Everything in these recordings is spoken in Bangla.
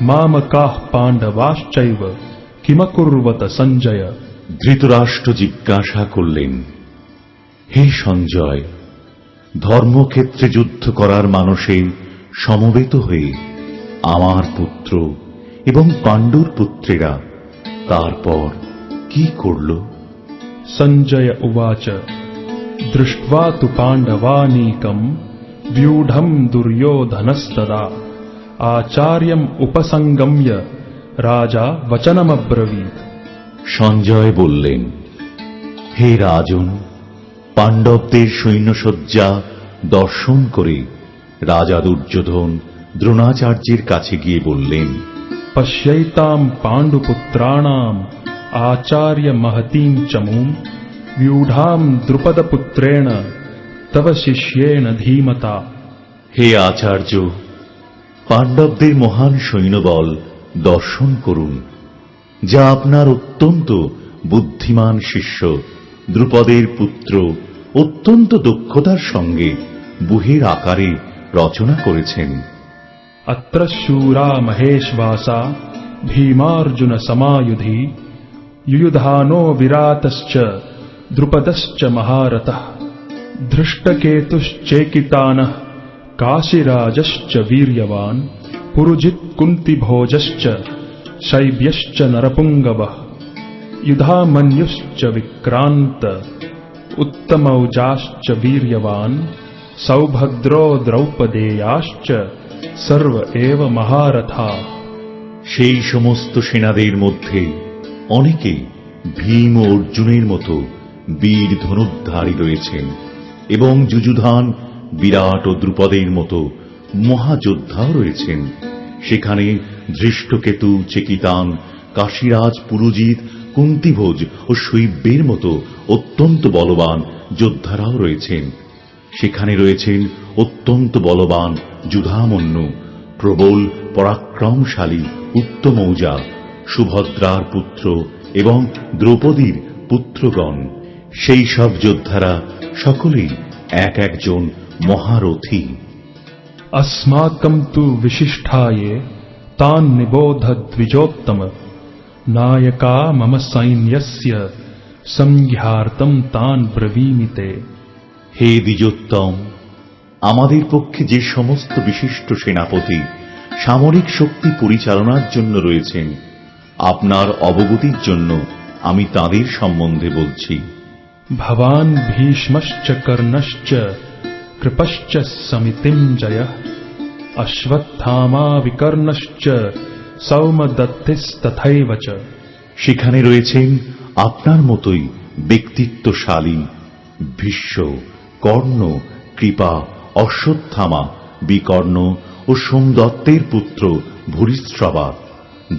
मामकाः पाण्डवाश्चैव किमकुर्वत सञ्जय ধৃতরাষ্ট্র জিজ্ঞাসা করলেন হে সঞ্জয় ধর্মক্ষেত্রে যুদ্ধ করার মানসে সমবেত হয়ে আমার পুত্র এবং পাণ্ডুর পুত্রেরা তারপর কি করল सञ्जय उवाच दृष्ट्वा तु पाण्डवानीकम् व्यूढम् दुर्योधनस्तदा आचार्यम् उपसङ्गम्य राजा वचनमब्रवीत् সঞ্জয় বললেন হে রাজন পাণ্ডবদের সৈন্যসজ্জা দর্শন করে রাজা দুর্যোধন দ্রোণাচার্যের কাছে গিয়ে বললেন पश्यैताम् पाण्डुपुत्राणाम् आचार्यमहतीम् चमूम् व्यूढाम् द्रुपदपुत्रेण तव शिष्येण धीमता হে আচার্য পাণ্ডবদের মহান সৈন্যবল দর্শন করুন, যা আপনার অত্যন্ত বুদ্ধিমান শিষ্য দ্রুপদের পুত্র অত্যন্ত দক্ষতার সঙ্গে বুহের আকারে রচনা করেছেন। অত্র শূরা মহেশবাসা ভীমার্জুন সমায়ুধি ইয়ুধানো বিরাতশ্চ দ্রুপদশ্চ মহারথ ধৃষ্টকেতুশ্চেকিতানঃ काशिराजश्च वीर्यवान् पुरुजित्कुन्तिभोजश्च शैब्यश्च नरपुङ्गवः युधामन्युश्च विक्रान्त उत्तमौजाश्च वीर्यवान् सौभद्रो द्रौपदेयाश्च सर्व एव महारथा সেই সমস্ত সেনাদের মধ্যে অনেকে ভীম ও অর্জুনের মতো বীর ধনুদ্ধারী রয়েছেন এবং যুযুধান বিরাট ও দ্রুপদের মতো মহাযোদ্ধাও রয়েছেন। সেখানে ধৃষ্টকেতু চেকিতান কাশীরাজ, পুরুজিৎ, কুন্তিভোজ ও শৈব্যের মতো অত্যন্ত বলবান যোদ্ধারাও রয়েছেন। সেখানে রয়েছেন অত্যন্ত বলবান যুধামন্যু, প্রবল, পরাক্রমশালী উত্তমৌজা সুভদ্রার পুত্র এবং দ্রৌপদীর পুত্রগণ। সেই সব যোদ্ধারা সকলেই এক একজন মহারথী अस्माकम् तु विशिष्टाये तान् निबोध द्विजोत्तम नायका मम सैन्यस्य संज्ञार्थम् तान् ब्रवीमि ते হে দ্বিজোত্তম আমাদের পক্ষে যে সমস্ত বিশিষ্ট সেনাপতি সামরিক শক্তি পরিচালনার জন্য রয়েছেন আপনার অবগতির জন্য আমি তাদের সম্বন্ধে বলছি भवान् भीष्मश्च कर्णश्च कृपश्च समितिञ्जयः अश्वत्थामा विकर्णश्च सौमदत्तिस्तथैव च সেখানে রয়েছেন আপনার মতোই ব্যক্তিত্বশালী ভীষ্ম কর্ণ কৃপা অশ্বত্থামা বিকর্ণ ও সোমদত্তের পুত্র ভূরিশ্রবা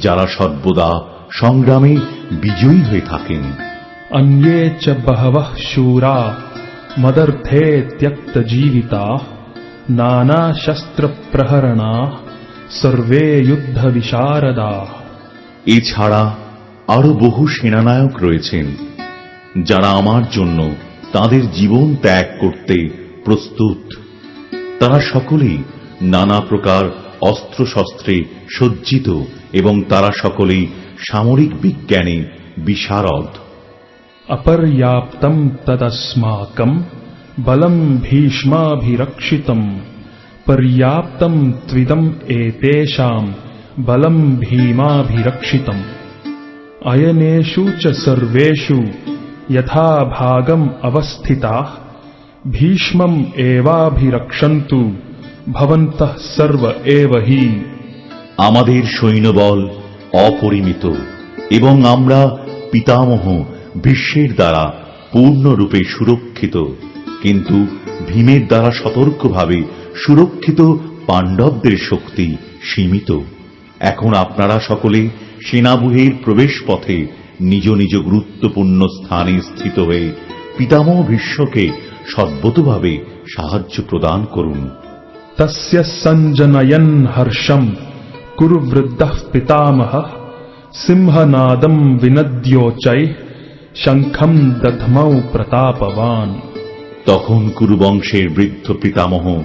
যারা সর্বদা সংগ্রামে বিজয়ী হয়ে থাকেন अन्ये च बहवः शूरा मदर्थे त्यक्तजीविताः नानाशस्त्रप्रहरणाः सर्वे युद्धविशारदाः এছাড়া আরো বহু সেনানায়ক রয়েছেন যারা আমার জন্য তাদের জীবন ত্যাগ করতে প্রস্তুত তারা সকলেই নানা প্রকার অস্ত্রশস্ত্রে সজ্জিত এবং তারা সকলেই সামরিক বিজ্ঞানে বিশারদ अपर्याप्तम् तदस्माकम् बलम् भीष्माभिरक्षितम् पर्याप्तम् त्विदम् एतेषाम् बलम् भीमाभिरक्षितम् अयनेषु च सर्वेषु यथा भागम् अवस्थिताः भीष्मम् एवाभिरक्षन्तु भवन्तः सर्व एव हि আমাদের সৈন্যবল অপরিমিত এবং আমরা পিতামহ বিশ্বের দ্বারা পূর্ণরূপে সুরক্ষিত, কিন্তু ভীমের দ্বারা সতর্কভাবে সুরক্ষিত পাণ্ডবদের শক্তি সীমিত। এখন আপনারা সকলে সেনাবুহের প্রবেশ পথে নিজ নিজ গুরুত্বপূর্ণ স্থানে স্থিত হয়ে পিতামহ ভীষ্মকে সর্বতভাবে সাহায্য প্রদান করুন। তস্য সঞ্জনয়ন হর্ষম কুরুবৃদ্ধ পিতামহ সিংহনাদম বিনদ্যোচয় শঙ্খম দধমৌ প্রতাপবান। তখন কুরুবংশের বৃদ্ধ পিতামহ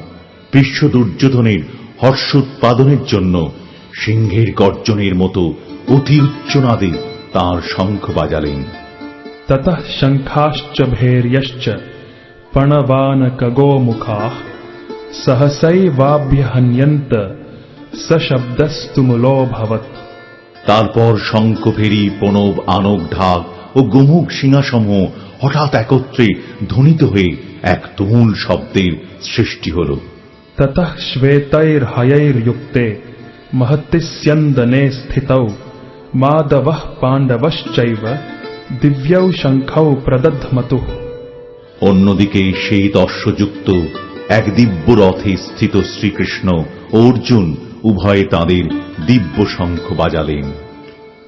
বিশ্ব দুর্যোধনের হর্ষ উৎপাদনের জন্য সিংহের গর্জনের মতো অতি উচ্চনাদে তাঁর শঙ্খ বাজালেন। তত শঙ্খাশ্চ ভের্যশ্চ পণবান কগো মুখা কগোমুখা সহসৈবাভ্যহন্যন্ত সশব্দস্তুমূলো ভবত তারপর শঙ্খ ফেরি পণব আনক ঢাক ও গমুক সিংহাসমূহ হঠাৎ একত্রে ধ্বনিত হয়ে এক তুমুল শব্দের সৃষ্টি হল। ততঃ শ্বেতৈর হয়ৈর যুক্তে মহতিস্যন্দনে স্থিত মাদব পাণ্ডবশ্চৈব দিব্যৌ শঙ্খৌ প্রদধমতু। অন্যদিকে সেই দর্শযুক্ত এক দিব্য রথে স্থিত শ্রীকৃষ্ণ অর্জুন উভয়ে তাঁদের দিব্য শঙ্খ বাজালেন।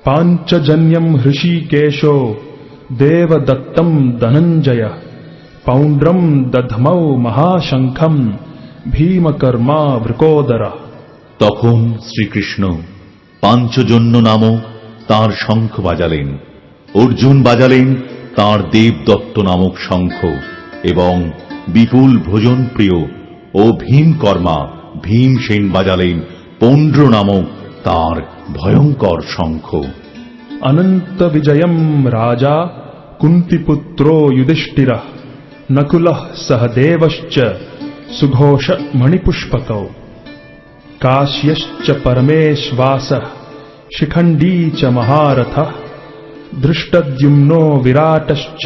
पाञ्चजन्यम् हृषीकेशो देवदत्तम् धनञ्जयः पौण्ड्रम् दध्मौ महाशङ्खम् भीमकर्मा वृकोदरः তখন শ্রীকৃষ্ণ পাঞ্চজন্য নামক তাঁর শঙ্খ বাজালেন অর্জুন বাজালেন তাঁর দেবদত্ত নামক শঙ্খ এবং বিপুল ভোজন প্রিয় ও ভীমকর্মা ভীমসেন বাজালেন পৌণ্ড্র নামক তাঁর ভয়ঙ্কর শঙ্খ अनन्तविजयम् राजा कुन्तिपुत्रो युधिष्ठिरः नकुलः सहदेवश्च सुघोष मणिपुष्पकौ काश्यश्च परमेश्वासः शिखण्डी च महारथः दृष्टद्युम्नो विराटश्च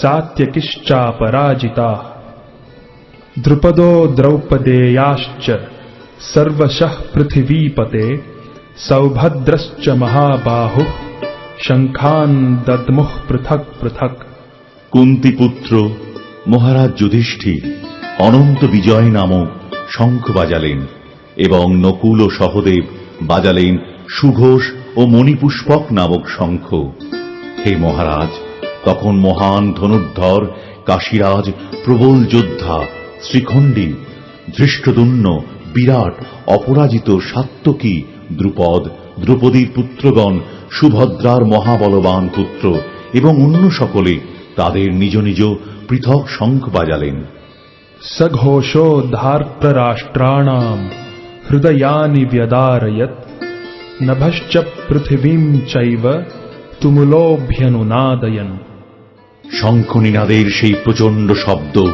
सात्यकिश्चापराजिताः द्रुपदो द्रौपदेयाश्च सर्वशः पृथिवीपते सौभद्रश्च महाबाहुः शङ्खान् दद्मुः पृथक् पृथक् কুন্তিপুত্র মহারাজ যুধিষ্ঠির অনন্ত বিজয় নামক শঙ্খ বাজালেন এবং নকুল ও সহদেব বাজালেন সুঘোষ ও মণিপুষ্পক নামক শঙ্খ হে মহারাজ তখন মহান ধনুর্ধর কাশীরাজ প্রবল যোদ্ধা শ্রীখণ্ডী ধৃষ্টদুন্ন বিরাট অপরাজিত সাত্তকী দ্রুপদ দ্রুপদীর পুত্রগণ সুভদ্রার মহাবলবান পুত্র এবং অন্য সকলে তাদের নিজ নিজ পৃথক শঙ্খ বাজালেন। সঘোষোদ্ধার্তরাষ্ট্রাণাম হৃদয়ানি ব্যদারয়ত নভশ্চ পৃথিবীম চৈব তুমুলোভ্যনুনাদয়ন। শঙ্খনিনাদের সেই প্রচণ্ড শব্দ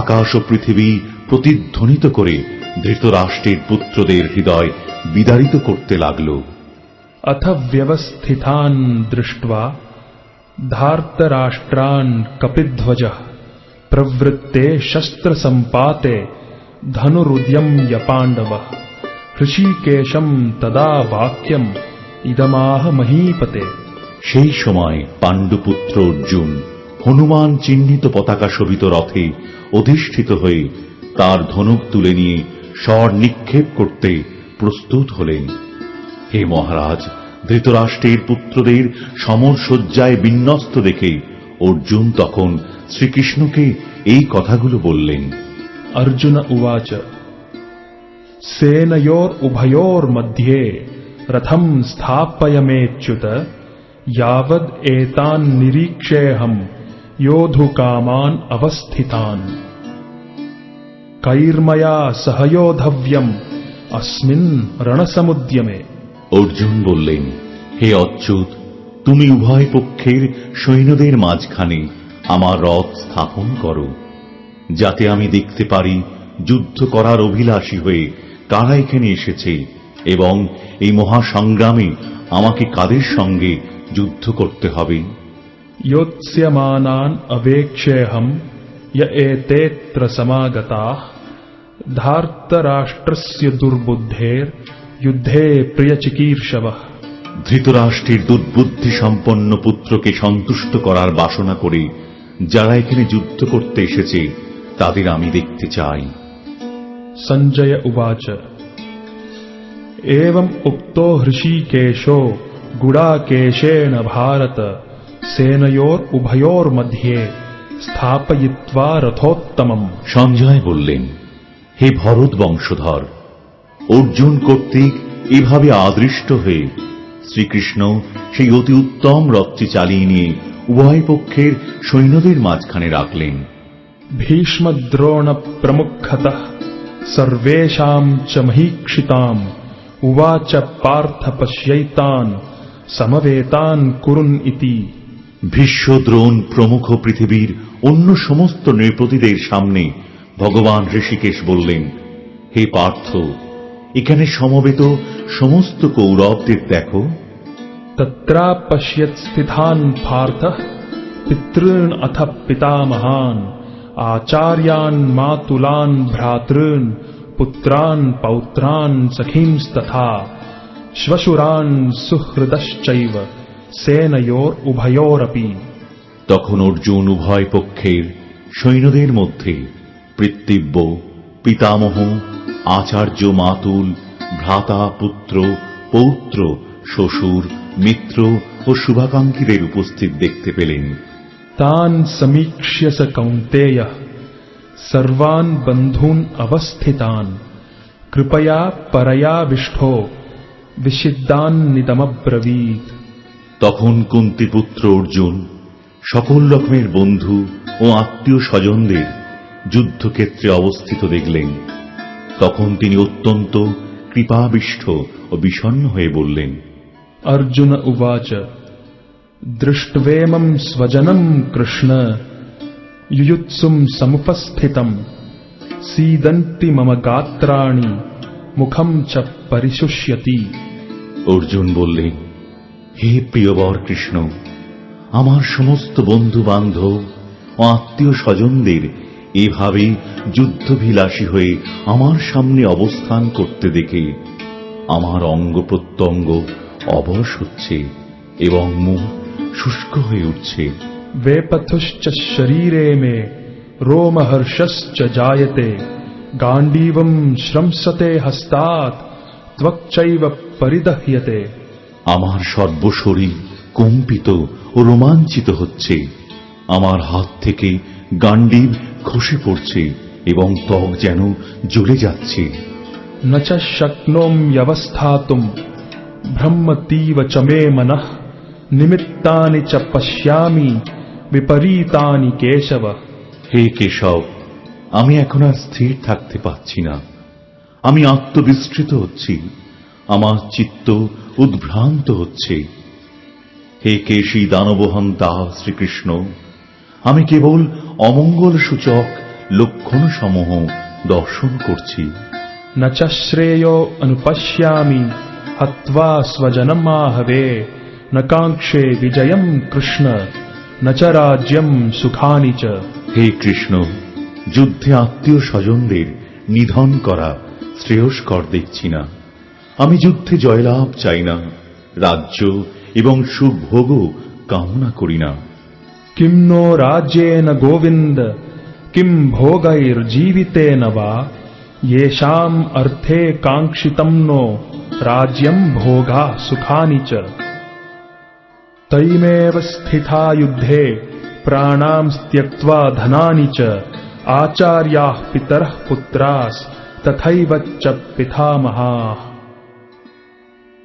আকাশ ও পৃথিবী প্রতিধ্বনিত করে ধৃতরাষ্ট্রের পুত্রদের হৃদয় বিদারিত করতে লাগল। অথ ব্যবস্থিতান দৃষ্টা ধার্তরাষ্ট্রান কপিধ্বজ প্রবৃত্তে শস্ত্রসম্পাতে ধনুরুদ্যম পাণ্ডব ঋষিকেশম তদা বাক্যম ইদমাহ মহীপতে সেই সময় পাণ্ডুপুত্র অর্জুন হনুমান চিহ্নিত পতাকা শোভিত রথে অধিষ্ঠিত হয়ে তার ধনুক তুলে নিয়ে স্বর নিক্ষেপ করতে প্রস্তুত হলেন হে মহারাজ ধৃতরাষ্ট্রের পুত্রদের সমর শয্যায় বিন্যস্ত দেখে অর্জুন তখন শ্রীকৃষ্ণকে এই কথাগুলো বললেন अर्जुन उवाच सेनयोरुभयोर्मध्ये रथम् स्थापयमेच्युत यावद् एतान् निरीक्षेऽहम् योद्धुकामान् अवस्थितान् কৈর্ময়া সহযোধব্যম অস্মিন রণসমুদ্যমে অর্জুন বললেন হে অচ্যুত তুমি উভয় পক্ষের সৈন্যদের মাঝখানে আমার রথ স্থাপন করো যাতে আমি দেখতে পারি যুদ্ধ করার অভিলাষী হয়ে কারা এখানে এসেছে এবং এই মহাসংগ্রামে আমাকে কাদের সঙ্গে যুদ্ধ করতে হবে? ইয়োৎস্যমানান অবেক্ষেহম এতেত্র সমাগতাহ समागताः धार्तराष्ट्रस्य दुर्बुद्धेर्युद्धे प्रियचिकीर्षवः ধৃতরাষ্ট্রের দুর্বুদ্ধি সম্পন্ন পুত্রকে সন্তুষ্ট করার বাসনা করে যারা এখানে যুদ্ধ করতে এসেছে তাদের আমি দেখতে চাই सञ्जय उवाच एवम् उक्तो हृषीकेशो गुडाकेशेन भारत सेनयोरुभयोर्मध्ये स्थापयित्वा रथोत्तमम् সঞ্জয় বললেন হে ভরত বংশধর অর্জুন কর্তৃক এভাবে আদৃষ্ট হয়ে শ্রীকৃষ্ণ সেই অতি উত্তম রথটি চালিয়ে নিয়ে উভয় পক্ষের সৈন্যদের মাঝখানে রাখলেন। ভীষ্মদ্রোণ প্রমুখত সর্বেশাম চ মহীক্ষিতাম উবাচ পার্থ পশ্যৈতান সমবেতান কুরুন ইতি। ভীষ্মদ্রোণ প্রমুখ পৃথিবীর অন্য সমস্ত নৃপতিদের সামনে ভগবান ঋষিকেশ বললেন হে পার্থ এখানে সমবেত সমস্ত কৌরবদের দেখো। তত্রা পার্থ পিতৃণ অথ পিতামহান আচার্যান মাতুলান ভ্রাতৃণ পুত্রান পৌত্রান সখীংস্তথা শ্বশুরান সুহৃদশ্চৈব সেনয়োর উভয়োরপি। তখন অর্জুন উভয় পক্ষের সৈন্যদের মধ্যে পিতৃব্য পিতামহ আচার্য মাতুল ভ্রাতা পুত্র পৌত্র শ্বশুর মিত্র ও শুভাকাঙ্ক্ষীদের উপস্থিত দেখতে পেলেন। তান সমীক্ষ স কৌন্তেয় সর্বান বন্ধুন অবস্থিতান কৃপয়া পরয়াবিষ্ঠ বিষিদ্ধান নিদমব্রবীত। তখন কুন্তিপুত্র অর্জুন সকল রকমের বন্ধু ও আত্মীয় স্বজনদের যুদ্ধক্ষেত্রে অবস্থিত দেখলেন। তখন তিনি অত্যন্ত কৃপাবিষ্ঠ ও বিষণ্ন হয়ে বললেন অর্জুন উবাচ দৃষ্টবেমম স্বজনম কৃষ্ণ ইয়ুৎসুম সমুপস্থিতম সীদন্তি মম গাত্রাণি মুখম চ পরিশুষ্যতি। অর্জুন বললেন হে প্রিয়বর কৃষ্ণ আমার সমস্ত বন্ধু বান্ধব ও আত্মীয় স্বজনদের এভাবে যুদ্ধভিলাষী হয়ে আমার সামনে অবস্থান করতে দেখে আমার অঙ্গ প্রত্যঙ্গ অবশ হচ্ছে এবং মুখ শুষ্ক হয়ে উঠছে। বেপথুশ্চ শরীরে মে রোমহর্ষশ্চ জায়তে গাণ্ডীবম শ্রমসতে হস্তাত ত্বকচৈব পরিদহ্যতে। আমার সর্বশরীর কম্পিত ও রোমাঞ্চিত হচ্ছে। আমার হাত থেকে গান্ডীব খসে পড়ছে এবং ত্বক যেন জ্বলে যাচ্ছে। ব্রহ্মতীব নিমিত্তানি চ পশ্যামি বিপরীতানি কেশব। হে কেশব আমি এখন আর স্থির থাকতে পারছি না। আমি আত্মবিস্তৃত হচ্ছি আমার চিত্ত উদ্ভ্রান্ত হচ্ছে। হে কেশী দানবহন দাস শ্রীকৃষ্ণ আমি কেবল অমঙ্গল সূচক লক্ষণ সমূহ দর্শন করছি न च श्रेयो अनुपश्यामि हत्वा स्वजनमाहवे न काङ्क्षे विजयम् कृष्ण न च राज्यम् सुखानि च হে কৃষ্ণ যুদ্ধে আত্মীয় স্বজনদের নিধন করা শ্রেয়স্কর দেখছি না আমি যুদ্ধে জয়লাভ চাই না রাজ্য এবং সুভোগও কামনা করি না किम् नो राज्येन गोविन्द किम् भोगैर्जीवितेन वा? येषाम् अर्थे काङ्क्षितम् नो राज्यम् भोगा सुखानि च। तैमेव स्थिता युद्धे, प्राणाम् त्यक्त्वा धनानि च। आचार्याः पितरः पुत्रास्तथैव च पितामहाः।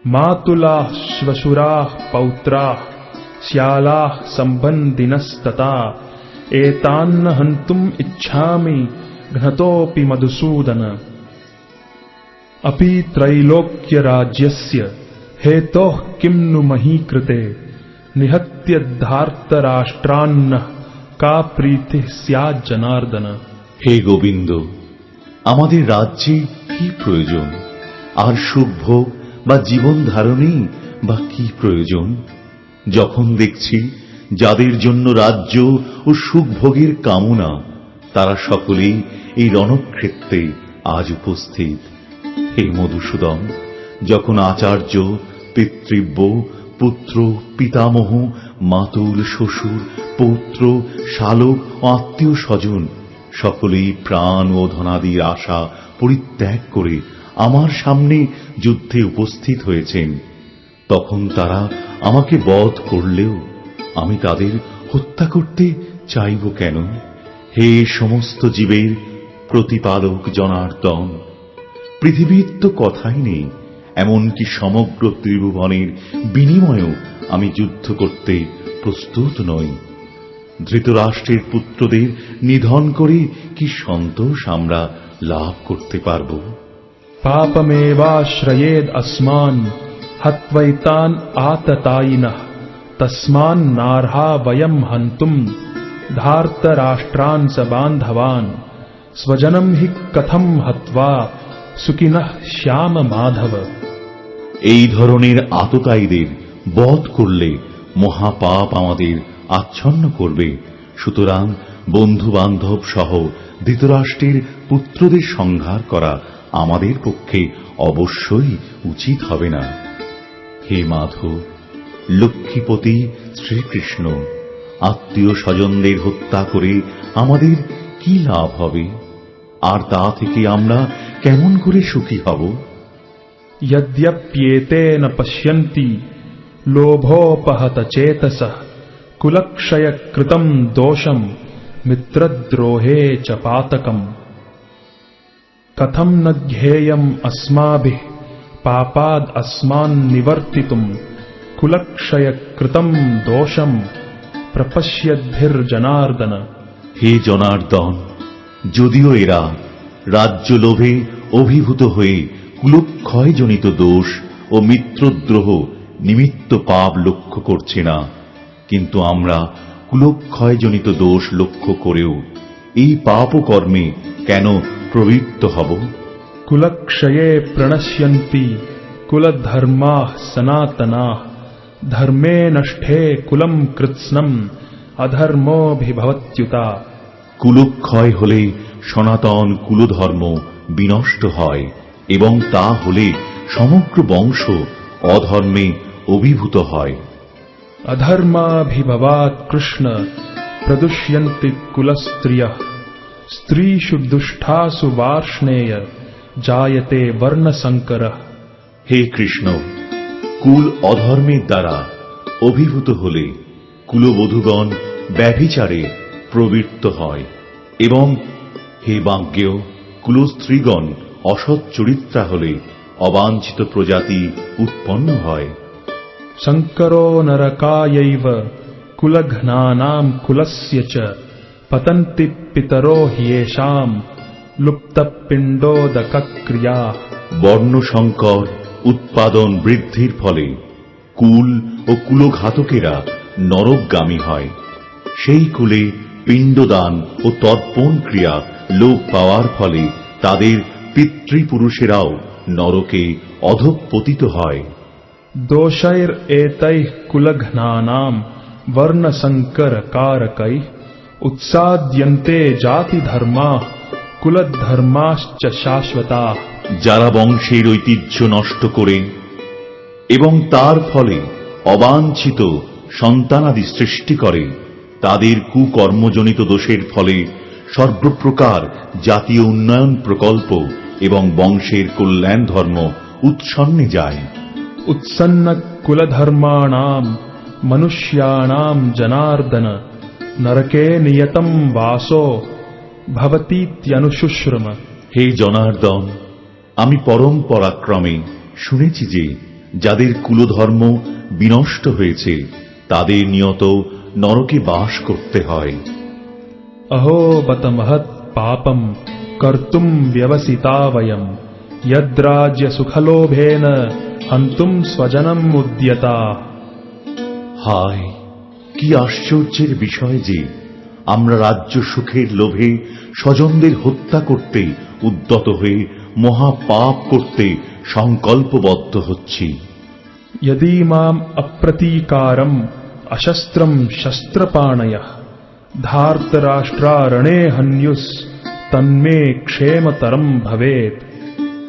मातुलाः श्वशुराः पौत्राः श्यालाः सम्बन्धिनस्तथा एतान्न हन्तुम् इच्छामि घ्नतोऽपि मधुसूदन अपि त्रैलोक्यराज्यस्य हेतोः किम् नु मही कृते निहत्य धार्तराष्ट्रान्नः का प्रीतिः स्याज्जनार्दन হে গোবিন্দ আমাদের রাজ্যে কি প্রয়োজন আর সুখ ভোগ বা জীবন ধারণেই বা কি প্রয়োজন যখন দেখছি যাদের জন্য রাজ্য ও সুখভোগের কামনা, তারা সকলেই এই রণক্ষেত্রে আজ উপস্থিত। হে মধুসূদন, যখন আচার্য, পিতৃব্য, পুত্র, পিতামহ, মাতুল, শ্বশুর, পৌত্র, শালক ও আত্মীয় স্বজন, সকলেই প্রাণ ও ধনাদির আশা পরিত্যাগ করে আমার সামনে যুদ্ধে উপস্থিত হয়েছেন। তখন তারা আমাকে বধ করলেও আমি তাদের হত্যা করতে চাইব কেন? হে সমস্ত জীবের প্রতিপালক জনার্দন, পৃথিবীর তো কথাই নেই, এমনকি সমগ্র ত্রিভুবনের বিনিময়েও আমি যুদ্ধ করতে প্রস্তুত নই। ধৃতরাষ্ট্রের পুত্রদের নিধন করে কি সন্তোষ আমরা লাভ করতে পারব? পাপমেবাশ্রয়েদ আসমান हत्वैतान् आततायिनः तस्मान्नार्हा वयं हन्तुम् धार्तराष्ट्रान् स बान्धवान् स्वजनं हि कथं हत्वा सुखिनः श्याम माधव এই ধরনের আততায়ীদের বধ করলে মহাপাপ আমাদের আচ্ছন্ন করবে সুতরাং বন্ধু বান্ধব সহ ধৃতরাষ্ট্রের পুত্রদের সংহার করা আমাদের পক্ষে অবশ্যই উচিত হবে না হে মাধব লক্ষ্মীপতি শ্রীকৃষ্ণ আত্মীয় স্বজনদের হত্যা করে আমাদের কি লাভ হবে আর তা থেকে আমরা কেমন করে সুখী হব यद्यप्येते न पश्यन्ति लोभोपहतचेतसः कुलक्षयकृतम् दोषम् मित्रद्रोहे च पातकम् कथम् न ज्ञेयम् अस्माभिः पापाद् अस्मान् निवर्तितुम् कुलक्षयकृतम् दोषम् प्रपश्यद्भिर्जनार्दन হে জনার্দন যদিও এরা রাজ্য লোভে অভিভূত হয়ে কুলক্ষয়জনিত দোষ ও মিত্রদ্রোহ নিমিত্ত পাপ লক্ষ্য করছে না কিন্তু আমরা কুলক্ষয়জনিত দোষ লক্ষ্য করেও এই পাপ ও কর্মে কেন প্রবৃত্ত হব कुलक्षये प्रणश्यन्ति कुलधर्माः सनातनाः धर्मे नष्टे कुलम् कृत्स्नम् अधर्मोऽभिभवत्युता কুলক্ষয় হলে সনাতন কুলধর্ম বিনষ্ট হয় এবং তা হলে সমগ্র বংশ অধর্মে অভিভূত হয় अधर्माभिभवात् कृष्ण प्रदुष्यन्ति कुलस्त्रियः स्त्रीषु दुष्टासु वार्ष्णेय জায়তে বর্ণসঙ্কর হে কৃষ্ণ কুল অধর্মের দ্বারা অভিভূত হলে কুলবধূগণ ব্যভিচারে প্রবৃত্ত হয় এবং হে বাজ্ঞেয় কুলস্ত্রীগণ অসৎ চরিত্রা হলে অবাঞ্ছিত প্রজাতি উৎপন্ন হয়। শঙ্কর নরকায়ৈব কুলঘ্নাম কুলস্য পতন্তি পিতরো হিয়েশাম লুপ্তপিণ্ডোদক্রিয়া বর্ণসংকর উৎপাদন বৃদ্ধির ফলে কুল ও কুলঘাতকেরা নরকগামী হয়। সেই কুলে পিণ্ডদান ও তর্পণ ক্রিয়া লোপ পাওয়ার ফলে তাদের পিতৃপুরুষেরাও নরকে অধপতিত হয়। দোষের এতৈ কুলঘ্নানাম বর্ণসংকর কারকাই উৎসাদ্যন্তে জাতি ধর্মা কুলধর্মাশ্চ শাশ্বতা। যারা বংশের ঐতিহ্য নষ্ট করে এবং তার ফলে অবাঞ্ছিত সন্তানাদি সৃষ্টি করে তাদের কুকর্মজনিত দোষের ফলে সর্বপ্রকার জাতীয় উন্নয়ন প্রকল্প এবং বংশের কল্যাণ ধর্ম উৎসন্নে যায়। উৎসন্ন কুলধর্মাণাম মনুষ্যাণাম জনার্দন নরকে নিয়তম বাসো। ভবতি হে জনার্দন আমি পরম পরাক্রমে শুনেছি যে যাদের কুলধর্ম বিনষ্ট হয়েছে তাদের নিয়ত নরকে বাস করতে হয়। অহো বত মহৎ পাপম কর্তুম ব্যবসিতাবয়ম ইয়দ্রাজ্য সুখলোভেন হন্তুম স্বজনম উদ্যতা। হায় কি আশ্চর্যের বিষয় যে আমরা রাজ্য সুখের লোভে স্বজনদের হত্যা করতে উদ্যত হয়ে মহাপাপ করতে সংকল্পবদ্ধ হচ্ছি यदि माम् अप्रतीकारम् अशस्त्रम शस्त्रपाणय धार्तराष्ट्रारणे हन्युस तन्मे क्षेमतरम भवेत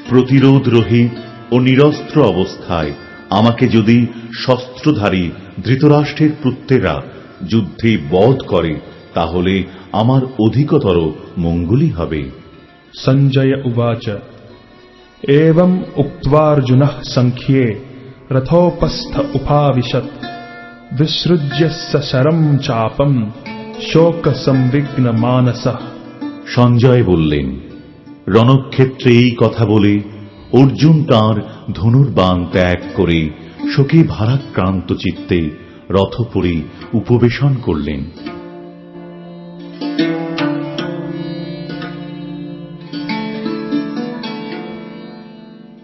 প্রতিরোধ রহিত ও নিরস্ত্র অবস্থায় আমাকে যদি শস্ত্রধারী ধৃতরাষ্ট্রের পুত্রেরা যুদ্ধে বধ করে তাহলে আমার অধিকতর মঙ্গলই হবে। সঞ্জয় উবাচ এবং উক্তার্জুন সংখ্যে রথোপস্থ উপাবিশত বিসৃজ্য সরম চাপম শোক সংবিঘ্ন মানস। সঞ্জয় বললেন রণক্ষেত্রে এই কথা বলে অর্জুন তাঁর ধনুর্বাণ ত্যাগ করে শোকে ভারাক্রান্ত চিত্তে রথপুরী উপবেশন করলেন।